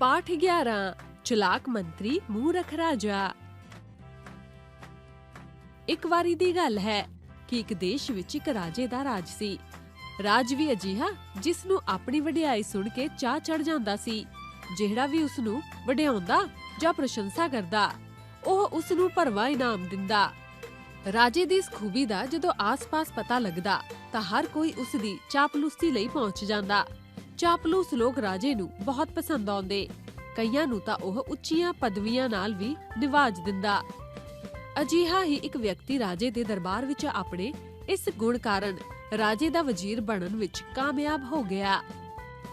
ਪਾਠ 11 ਚਲਾਕ ਮੰਤਰੀ ਮੂਰਖ ਰਾਜਾ ਇੱਕ ਵਾਰੀ ਦੀ ਗੱਲ ਹੈ ਕਿ ਇੱਕ ਦੇਸ਼ ਵਿੱਚ ਇੱਕ ਰਾਜੇ ਦਾ ਰਾਜ ਸੀ ਰਾਜ ਵੀ ਅਜਿਹਾ ਜਿਸ ਨੂੰ ਆਪਣੀ ਵਡਿਆਈ ਸੁਣ ਕੇ ਚਾਹ ਚੜ ਜਾਂਦਾ ਸੀ ਜਿਹੜਾ ਵੀ ਉਸ ਨੂੰ ਵਡਿਆਉਂਦਾ ਜਾਂ ਪ੍ਰਸ਼ੰਸਾ ਕਰਦਾ ਉਹ ਉਸ ਨੂੰ ਭਰਵਾ ਇਨਾਮ ਦਿੰਦਾ ਰਾਜੇ ਦੀ ਇਸ ਖੂਬੀ ਦਾ ਜਦੋਂ ਆਸ-ਪਾਸ ਪਤਾ ਲੱਗਦਾ ਤਾਂ ਹਰ ਕੋਈ ਉਸ ਦੀ ਚਾਪਲੂਸੀ ਲਈ ਪਹੁੰਚ ਜਾਂਦਾ ਚਾਪਲੂਸ ਲੋਕ ਰਾਜੇ ਨੂੰ ਬਹੁਤ ਪਸੰਦ ਆਉਂਦੇ। ਕਈਆਂ ਨੂੰ ਤਾਂ ਉਹ ਉੱਚੀਆਂ ਪਦਵੀਆਂ ਨਾਲ ਵੀ ਨਿਵਾਜ ਦਿੰਦਾ। ਅਜਿਹਾ ਹੀ ਇੱਕ ਵਿਅਕਤੀ ਰਾਜੇ ਦੇ ਦਰਬਾਰ ਵਿੱਚ ਆਪਣੇ ਇਸ ਗੁਣ ਕਾਰਨ ਰਾਜੇ ਦਾ ਵਜ਼ੀਰ ਬਣਨ ਵਿੱਚ ਕਾਮਯਾਬ ਹੋ ਗਿਆ।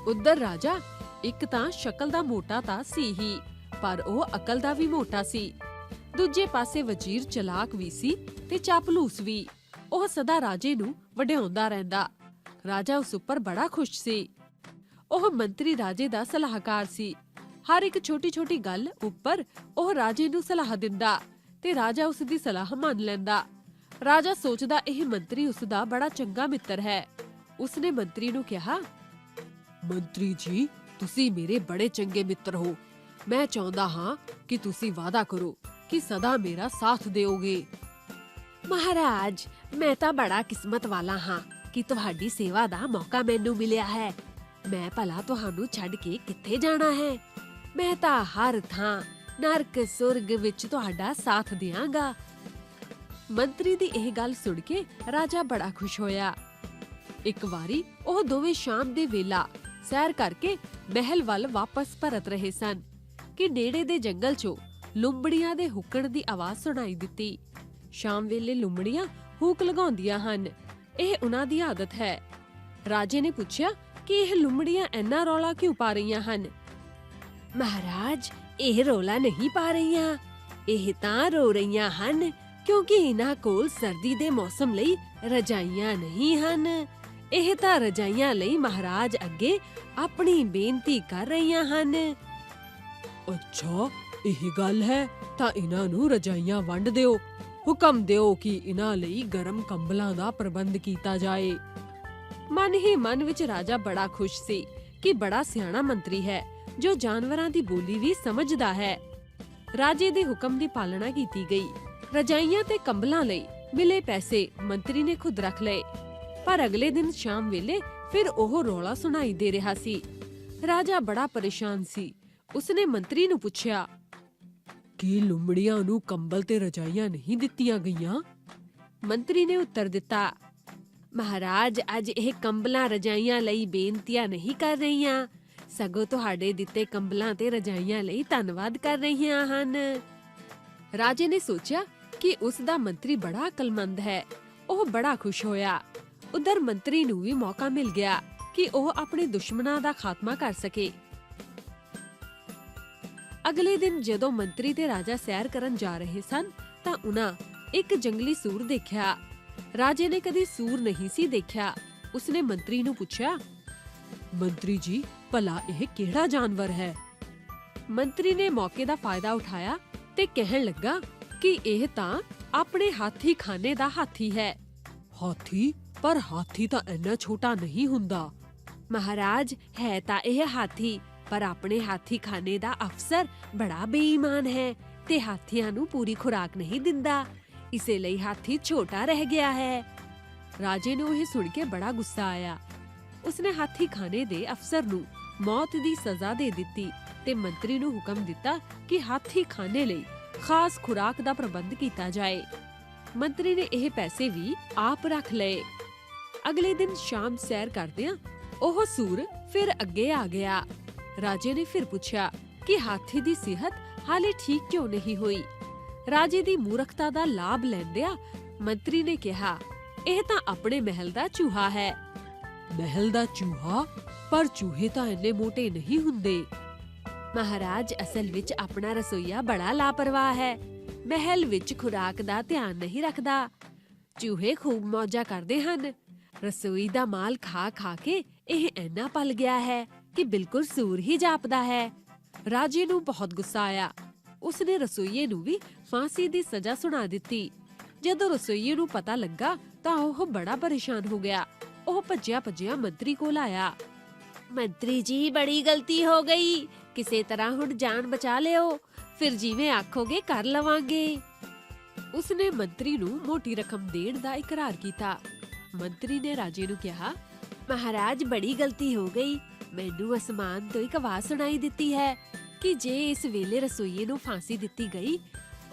ਉਧਰ ਰਾਜਾ, ਇੱਕ ਤਾਂ ਸ਼ਕਲ ਦਾ ਮੋਟਾ ਤਾਂ ਸੀ ਹੀ, ਪਰ ਉਹ ਅਕਲ ਦਾ ਵੀ ਮੋਟਾ ਸੀ। ਦੂਜੇ ਪਾਸੇ ਵਜ਼ੀਰ ਚਲਾਕ ਵੀ ਸੀ ਤੇ ਚਾਪਲੂਸ ਵੀ। ਉਹ ਸਦਾ ਰਾਜੇ ਨੂੰ ਵਡਿਆਉਂਦਾ ਰਹਿੰਦਾ। ਰਾਜਾ ਉਸ ਉੱਪਰ ਬੜਾ ਖੁਸ਼ ਸੀ। ਉਹ ਮੰਤਰੀ ਰਾਜੇ ਦਾ ਸਲਾਹਕਾਰ ਸੀ। ਹਰ ਇੱਕ ਛੋਟੀ-ਛੋਟੀ ਗੱਲ ਉੱਪਰ ਉਹ ਰਾਜੇ ਨੂੰ ਸਲਾਹ ਦਿੰਦਾ ਤੇ ਰਾਜਾ ਉਸ ਦੀ ਸਲਾਹ ਮੰਨ ਲੈਂਦਾ। ਰਾਜਾ ਸੋਚਦਾ ਇਹ ਮੰਤਰੀ ਉਸ ਦਾ ਬੜਾ ਚੰਗਾ ਮਿੱਤਰ ਹੈ। ਉਸਨੇ ਮੰਤਰੀ ਨੂੰ ਕਿਹਾ, ਮੰਤਰੀ ਜੀ, ਤੁਸੀਂ ਮੇਰੇ ਬੜੇ ਚੰਗੇ ਮਿੱਤਰ ਹੋ। ਮੈਂ ਚਾਹੁੰਦਾ ਹਾਂ ਕਿ ਤੁਸੀਂ ਵਾਅਦਾ ਕਰੋ ਕਿ ਸਦਾ ਮੇਰਾ ਸਾਥ ਦਿਓਗੇ। ਮਹਾਰਾਜ, ਮੈਂ ਤਾਂ ਬੜਾ ਕਿਸਮਤ ਵਾਲਾ ਹਾਂ ਕਿ ਤੁਹਾਡੀ ਸੇਵਾ ਦਾ ਮੌਕਾ ਮੈਨੂੰ ਮਿਲਿਆ ਹੈ। ਮੈਂ ਭਲਾ ਤੁਹਾਨੂੰ ਛੱਡ ਕੇ ਕਿੱਥੇ ਜਾਣਾ ਹੈ? ਮੈਂ ਤਾਂ ਹਰ ਥਾਂ ਨਰਕ ਸੁਰਗ ਵਿੱਚ ਤੁਹਾਡਾ ਸਾਥ ਦਿਆਂਗਾ। ਮੰਤਰੀ ਦੀ ਇਹ ਗੱਲ ਸੁਣ ਕੇ ਰਾਜਾ ਬੜਾ ਖੁਸ਼ ਹੋਇਆ। ਇੱਕ ਵਾਰੀ ਉਹ ਦੋਵੇਂ ਸ਼ਾਮ ਦੇ ਵੇਲਾ ਸੈਰ ਕਰਕੇ ਮਹਿਲ ਵੱਲ ਵਾਪਸ ਪਰਤ ਰਹੇ ਸਨ ਕਿ ਨੇੜੇ ਦੇ ਜੰਗਲ 'ਚੋਂ ਲੁੰਬੜੀਆਂ ਦੇ ਹੁੱਕਣ ਦੀ ਆਵਾਜ਼ ਸੁਣਾਈ ਦਿੱਤੀ। ਸ਼ਾਮ ਵੇਲੇ ਲੁੰਬੜੀਆਂ ਹੂਕ ਲਗਾਉਂਦੀਆਂ ਹਨ। ਇਹ ਉਹਨਾਂ ਦੀ ਆਦਤ ਹੈ। ਰਾਜੇ ਨੇ ਪੁੱਛਿਆ ਕਿ ਇਹ ਲੁੰਬੜੀਆਂ ਇੰਨਾ ਰੌਲਾ ਕਿਉਂ ਪਾ ਰਹੀਆਂ ਹਨ? ਮਹਾਰਾਜ, ਇਹ ਰੋਲਾ ਨਹੀਂ ਪਾ ਰਹੀਆਂ। ਇਹ ਤਾਂ ਰੋ ਰਹੀਆਂ ਹਨ ਕਿਉਂਕਿ ਇਹਨਾਂ ਕੋਲ ਸਰਦੀ ਦੇ ਮੌਸਮ ਲਈ ਰਜਾਈਆਂ ਨਹੀਂ ਹਨ। ਇਹ ਤਾਂ ਰਜਾਈਆਂ ਲਈ ਮਹਾਰਾਜ ਅੱਗੇ ਆਪਣੀ ਬੇਨਤੀ ਕਰ ਰਹੀਆਂ ਹਨ। ਅੱਛਾ, ਇਹ ਗੱਲ ਹੈ। ਤਾਂ ਇਹਨਾਂ ਨੂੰ ਰਜਾਈਆਂ ਵੰਡ ਦਿਓ। ਹੁਕਮ ਦਿਓ ਕਿ ਇਹਨਾਂ ਲਈ ਗਰਮ ਕੰਬਲਾਂ ਦਾ ਪ੍ਰਬੰਧ ਕੀਤਾ ਜਾਏ। ਮਨ ਹੀ ਮਨ ਵਿੱਚ ਰਾਜਾ ਬੜਾ ਖੁਸ਼ ਸੀ ਕਿ ਬੜਾ ਸਿਆਣਾ ਮੰਤਰੀ ਹੈ, ਜੋ ਜਾਨਵਰਾਂ ਦੀ ਬੋਲੀ ਵੀ ਸਮਝਦਾ ਹੈ। ਰਾਜੇ ਦੇ ਹੁਕਮ ਦੀ ਪਾਲਣਾ ਕੀਤੀ ਗਈ। ਰਜਾਈਆਂ ਤੇ ਕੰਬਲਾਂ ਲਈ ਮਿਲੇ ਪੈਸੇ ਮੰਤਰੀ ਨੇ ਖੁਦ ਰੱਖ ਲਏ। ਪਰ ਅਗਲੇ ਦਿਨ ਸ਼ਾਮ ਵੇਲੇ ਫਿਰ ਉਹ ਰੌਲਾ ਸੁਣਾਈ ਦੇ ਰਿਹਾ ਸੀ। ਰਾਜਾ ਬੜਾ ਪਰੇਸ਼ਾਨ ਸੀ। ਉਸਨੇ ਮੰਤਰੀ ਨੂੰ ਪੁੱਛਿਆ, ਕੀ ਲੁੰਬੜੀਆਂ ਨੂੰ ਕੰਬਲ ਤੇ ਰਜਾਈਆਂ ਨਹੀਂ ਦਿੱਤੀਆਂ ਗਈਆਂ? ਮੰਤਰੀ ਨੇ ਉੱਤਰ ਦਿੱਤਾ ਮਹਾਰਾਜ, ਅੱਜ ਇਹ ਕੰਬਲਾਂ ਰਜਾਈਆਂ ਲਈ ਬੇਨਤੀਆਂ ਨਹੀਂ ਕਰ ਰਹੀਆਂ। ਸਗੋਂ ਤੁਹਾਡੇ ਦਿੱਤੇ ਕੰਬਲਾਂ ਤੇ ਰਜਾਈਆਂ ਲਈ ਧੰਨਵਾਦ ਕਰ ਰਹੀਆਂ ਹਨ। ਰਾਜੇ ਨੇ ਸੋਚਿਆ ਕਿ ਉਸ ਦਾ ਮੰਤਰੀ ਬੜਾ ਅਕਲਮੰਦ ਹੈ। ਉਹ ਬੜਾ ਖੁਸ਼ ਹੋਇਆ। ਉਧਰ ਮੰਤਰੀ ਨੂੰ ਵੀ ਮੌਕਾ ਮਿਲ ਗਿਆ ਕਿ ਉਹ ਆਪਣੇ ਦੁਸ਼ਮਣਾਂ ਦਾ ਖਾਤਮਾ ਕਰ ਸਕੇ। ਅਗਲੇ ਦਿਨ ਜਦੋਂ ਮੰਤਰੀ ਤੇ ਰਾਜਾ ਸੈਰ ਕਰਨ ਜਾ ਰਹੇ ਸਨ, ਤਾਂ ਉਹਨਾਂ ਇੱਕ ਜੰਗਲੀ ਸੂਰ ਦੇਖਿਆ। ਰਾਜੇ ਨੇ ਕਦੀ ਸੂਰ ਨਹੀਂ ਸੀ ਦੇਖਿਆ। ਉਸਨੇ ਮੰਤਰੀ ਨੂੰ ਪੁੱਛਿਆ, ਮੰਤਰੀ ਜੀ, ਭਲਾ ਇਹ ਕਿਹੜਾ ਜਾਨਵਰ ਹੈ? ਮੰਤਰੀ ਨੇ ਮੌਕੇ ਦਾ ਫਾਇਦਾ ਉਠਾਇਆ ਤੇ ਕਹਿਣ ਲੱਗਾ ਕਿ ਇਹ ਤਾਂ ਆਪਣੇ ਹਾਥੀ ਖਾਨੇ ਦਾ ਹਾਥੀ ਹੈ। ਹਾਥੀ? ਪਰ ਹਾਥੀ ਤਾਂ ਇੰਨਾ ਛੋਟਾ ਨਹੀਂ ਹੁੰਦਾ। ਮਹਾਰਾਜ, ਹੈ ਤਾਂ ਇਹ ਹਾਥੀ, ਪਰ ਆਪਣੇ ਹਾਥੀ ਖਾਨੇ ਦਾ ਅਫਸਰ ਬੜਾ ਬੇਈਮਾਨ ਹੈ ਤੇ ਹਾਥੀਆਂ ਨੂੰ ਪੂਰੀ ਖੁਰਾਕ ਨਹੀਂ ਦਿੰਦਾ। ਇਸੇ ਲਈ ਹਾਥੀ ਛੋਟਾ ਰਹਿ ਗਿਆ ਹੈ। ਰਾਜੇ ਨੂੰ ਇਹ ਸੁਣ ਕੇ ਬੜਾ ਗੁੱਸਾ ਆਇਆ। ਉਸਨੇ ਹਾਥੀ ਖਾਨੇ ਦੇ ਅਫਸਰ ਨੂੰ ਮੌਤ ਦੀ ਸਜ਼ਾ ਦੇ ਦਿੱਤੀ ਤੇ ਮੰਤਰੀ ਨੂੰ ਹੁਕਮ ਦਿੱਤਾ ਕਿ ਹਾਥੀ ਖਾਨੇ ਲਈ ਖਾਸ ਖੁਰਾਕ ਦਾ ਪ੍ਰਬੰਧ ਕੀਤਾ ਜਾਏ। ਮੰਤਰੀ ਨੇ ਇਹ ਪੈਸੇ ਵੀ ਆਪ ਰੱਖ ਲਏ। ਅਗਲੇ ਦਿਨ ਸ਼ਾਮ ਸੈਰ ਕਰਦਿਆਂ ਉਹ ਸੂਰ ਫਿਰ ਅੱਗੇ ਆ ਗਿਆ। ਰਾਜੇ ਨੇ ਫਿਰ ਪੁੱਛਿਆ ਕਿ ਹਾਥੀ ਦੀ ਸਿਹਤ ਹਾਲੇ ਠੀਕ ਕਿਉਂ ਨਹੀਂ ਹੋਈ? ਰਾਜੇ ਦੀ ਮੂਰਖਤਾ ਦਾ ਲਾਭ ਲੈਂਦਿਆਂ ਮੰਤਰੀ ਨੇ ਕਿਹਾ, ਇਹ ਤਾਂ ਆਪਣੇ ਮਹਿਲ ਦਾ ਚੂਹਾ ਹੈ। ਮਹਿਲ ਦਾ ਚੂਹਾ? ਪਰ ਚੂਹੇ ਤਾਂ ਇੰਨੇ ਮੋਟੇ ਨਹੀਂ ਹੁੰਦੇ। ਮਹਾਰਾਜ, ਅਸਲ ਵਿੱਚ ਆਪਣਾ ਰਸੋਈਆ ਬੜਾ ਲਾਪਰਵਾਹ ਹੈ। ਮਹਿਲ ਵਿੱਚ ਖੁਰਾਕ ਦਾ ਧਿਆਨ ਨਹੀਂ ਰੱਖਦਾ। ਚੂਹੇ ਖੂਬ ਮੌਜਾਂ ਕਰਦੇ ਹਨ। ਰਸੋਈ ਦਾ ਮਾਲ ਖਾ ਖਾ ਕੇ ਇਹ ਇੰਨਾ ਪਲ ਗਿਆ ਹੈ ਕਿ ਬਿਲਕੁਲ ਸੂਰ ਹੀ ਜਾਪਦਾ ਹੈ। ਰਾਜੇ ਨੂੰ ਬਹੁਤ ਗੁੱਸਾ ਆਇਆ। ਉਸਨੇ ਰਸੋਈਏ ਨੂੰ ਵੀ ਫਾਂਸੀ ਦੀ ਸਜ਼ਾ ਸੁਣਾ ਦਿੱਤੀ। ਜਦੋਂ ਰਸੋਈਏ ਨੂੰ ਪਤਾ ਲੱਗਾ, ਤਾਂ ਉਹ ਬੜਾ ਪਰੇਸ਼ਾਨ ਹੋ ਗਿਆ। ਉਹ ਭੱਜਿਆ ਭੱਜਿਆ ਮੰਤਰੀ ਕੋਲ ਆਇਆ। ਮੰਤਰੀ ਜੀ, ਬੜੀ ਗਲਤੀ ਹੋ ਗਈ। ਕਿਸੇ ਤਰ੍ਹਾਂ ਹੁਣ ਜਾਨ ਬਚਾ ਲਿਓ। ਫਿਰ ਜਿਵੇਂ ਆਖੋਗੇ, ਕਰ ਲਵਾਂਗੇ। ਉਸਨੇ ਮੰਤਰੀ ਨੂੰ ਮੋਟੀ ਰਕਮ ਦੇਣ ਦਾ ਇਕਰਾਰ ਕੀਤਾ। ਮੰਤਰੀ ਨੇ ਰਾਜੇ ਨੂੰ ਕਿਹਾ, ਮਹਾਰਾਜ, ਬੜੀ ਗਲਤੀ ਹੋ ਗਈ। ਮੈਨੂੰ ਅਸਮਾਨ ਤੋਂ ਇੱਕ ਆਵਾਜ਼ ਸੁਣਾਈ ਦਿੱਤੀ ਹੈ। ਕਿ ਜੇ ਇਸ ਵੇਲੇ ਰਸੋਈਏ ਨੂੰ ਫਾਂਸੀ ਦਿੱਤੀ ਗਈ,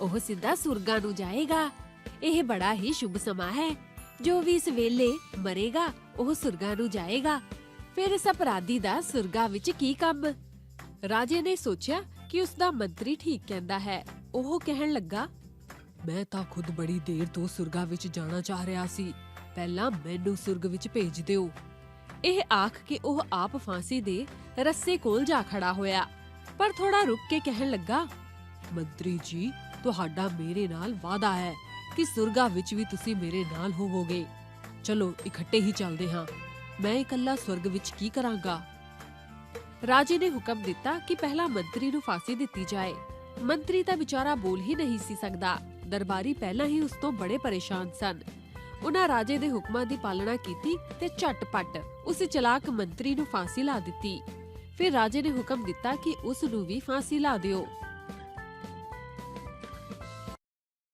ਉਹ ਸਿੱਧਾ ਸੁਰਗਾਂ ਨੂੰ ਜਾਏਗਾ। ਇਹ ਬੜਾ ਹੀ ਸ਼ੁਭ ਸਮਾਂ ਹੈ। ਜੋ ਵੀ ਇਸ ਵੇਲੇ ਮਰੇਗਾ, ਉਹ ਸੁਰਗਾਂ ਨੂੰ ਜਾਏਗਾ। ਫਿਰ ਇਸ ਅਪਰਾਧੀ ਦਾ ਸੁਰਗਾਂ ਵਿੱਚ ਕੀ ਕੰਮ? ਰਾਜੇ ਨੇ ਸੋਚਿਆ ਕਿ ਉਸ ਦਾ ਮੰਤਰੀ ਠੀਕ ਕਹਿੰਦਾ ਹੈ। ਉਹ ਕਹਿਣ ਲੱਗਾ, ਮੈਂ ਤਾਂ ਖੁਦ ਬੜੀ ਦੇਰ ਤੋਂ ਸੁਰਗਾ ਵਿੱਚ ਜਾਣਾ ਚਾਹ ਰਿਹਾ ਸੀ। ਪਹਿਲਾਂ ਮੈਨੂੰ ਸੁਰਗ ਵਿੱਚ ਭੇਜ ਦਿਓ। ਇਹ ਆਖ ਕੇ ਉਹ ਆਪ ਫਾਂਸੀ ਦੇ ਰੱਸੇ ਕੋਲ ਜਾ ਖੜਾ ਹੋਇਆ। ਪਰ ਥੋੜਾ ਰੁਕ ਕੇ ਕਹਿਣ ਲੱਗਾ, ਮੰਤਰੀ ਜੀ, ਤੁਹਾਡਾ ਮੇਰੇ ਨਾਲ ਵਾਅਦਾ ਹੈ ਕਿ ਸੁਰਗਾ ਵਿੱਚ ਵੀ ਤੁਸੀਂ ਮੇਰੇ ਨਾਲ ਹੋਵੋਗੇ। ਚਲੋ, ਇਕੱਠੇ ਹੀ ਚੱਲਦੇ ਹਾਂ। ਮੈਂ ਇਕੱਲਾ ਸੁਰਗ ਵਿੱਚ ਕੀ ਕਰਾਂਗਾ? ਰਾਜੇ ਨੇ ਹੁਕਮ ਦਿੱਤਾ ਕਿ ਪਹਿਲਾਂ ਮੰਤਰੀ ਨੂੰ ਫਾਂਸੀ ਦਿੱਤੀ ਜਾਏ। ਮੰਤਰੀ ਤਾਂ ਵਿਚਾਰਾ ਬੋਲ ਹੀ ਨਹੀਂ ਸੀ ਸਕਦਾ। ਦਰਬਾਰੀ ਪਹਿਲਾਂ ਹੀ ਉਸ ਤੋਂ ਬੜੇ ਪਰੇਸ਼ਾਨ ਸਨ। ਉਹਨਾਂ ਰਾਜੇ ਦੇ ਹੁਕਮਾਂ ਦੀ ਪਾਲਣਾ ਕੀਤੀ ਤੇ ਝਟਪਟ ਉਸ ਚਲਾਕ ਮੰਤਰੀ ਨੂੰ ਫਾਂਸੀ ਲਾ ਦਿੱਤੀ। ਫਿਰ ਰਾਜੇ ਨੇ ਹੁਕਮ ਦਿੱਤਾ ਕਿ ਉਸ ਨੂੰ ਵੀ ਫਾਂਸੀ ਲਾ ਦਿਓ।